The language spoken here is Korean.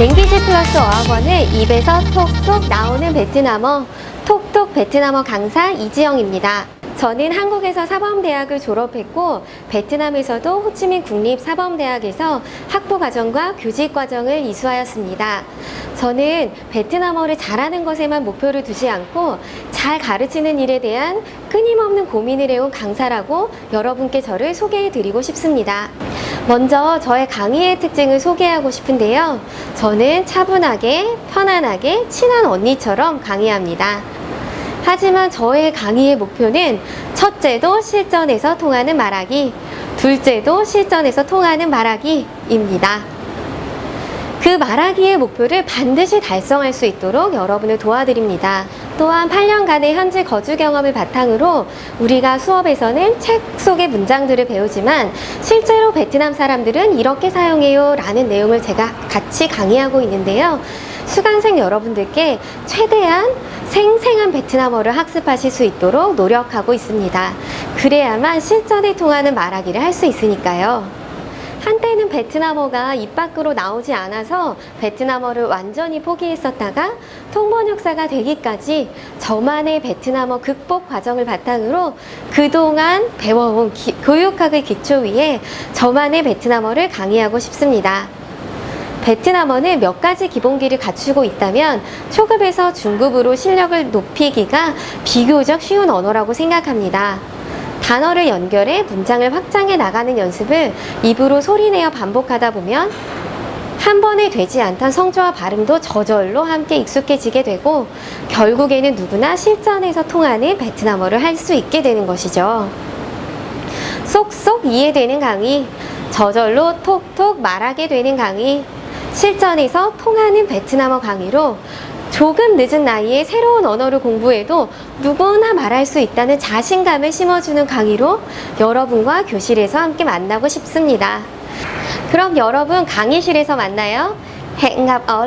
랭귀지 플러스 어학원을 입에서 톡톡 나오는 베트남어, 톡톡 베트남어 강사 이지영입니다. 저는 한국에서 사범대학을 졸업했고 베트남에서도 호치민 국립 사범대학에서 학부과정과 교직과정을 이수하였습니다. 저는 베트남어를 잘하는 것에만 목표를 두지 않고 잘 가르치는 일에 대한 끊임없는 고민을 해온 강사라고 여러분께 저를 소개해 드리고 싶습니다. 먼저 저의 강의의 특징을 소개하고 싶은데요. 저는 차분하게, 편안하게, 친한 언니처럼 강의합니다. 하지만 저의 강의의 목표는 첫째도 실전에서 통하는 말하기, 둘째도 실전에서 통하는 말하기입니다. 그 말하기의 목표를 반드시 달성할 수 있도록 여러분을 도와드립니다. 또한 8년간의 현지 거주 경험을 바탕으로 우리가 수업에서는 책 속의 문장들을 배우지만 실제로 베트남 사람들은 이렇게 사용해요 라는 내용을 제가 같이 강의하고 있는데요. 수강생 여러분들께 최대한 생생한 베트남어를 학습하실 수 있도록 노력하고 있습니다. 그래야만 실전에 통하는 말하기를 할 수 있으니까요. 한때는 베트남어가 입 밖으로 나오지 않아서 베트남어를 완전히 포기했었다가 통번역사가 되기까지 저만의 베트남어 극복 과정을 바탕으로 그동안 배워온 기- 교육학의 기초 위에 저만의 베트남어를 강의하고 싶습니다. 베트남어는 몇 가지 기본기를 갖추고 있다면 초급에서 중급으로 실력을 높이기가 비교적 쉬운 언어라고 생각합니다. 단어를 연결해 문장을 확장해 나가는 연습을 입으로 소리내어 반복하다 보면 한 번에 되지 않던 성조와 발음도 저절로 함께 익숙해지게 되고 결국에는 누구나 실전에서 통하는 베트남어를 할 수 있게 되는 것이죠. 쏙쏙 이해되는 강의, 저절로 톡톡 말하게 되는 강의, 실전에서 통하는 베트남어 강의로 조금 늦은 나이에 새로운 언어를 공부해도 누구나 말할 수 있다는 자신감을 심어주는 강의로 여러분과 교실에서 함께 만나고 싶습니다. 그럼 여러분 강의실에서 만나요. Hẹn gặp ở.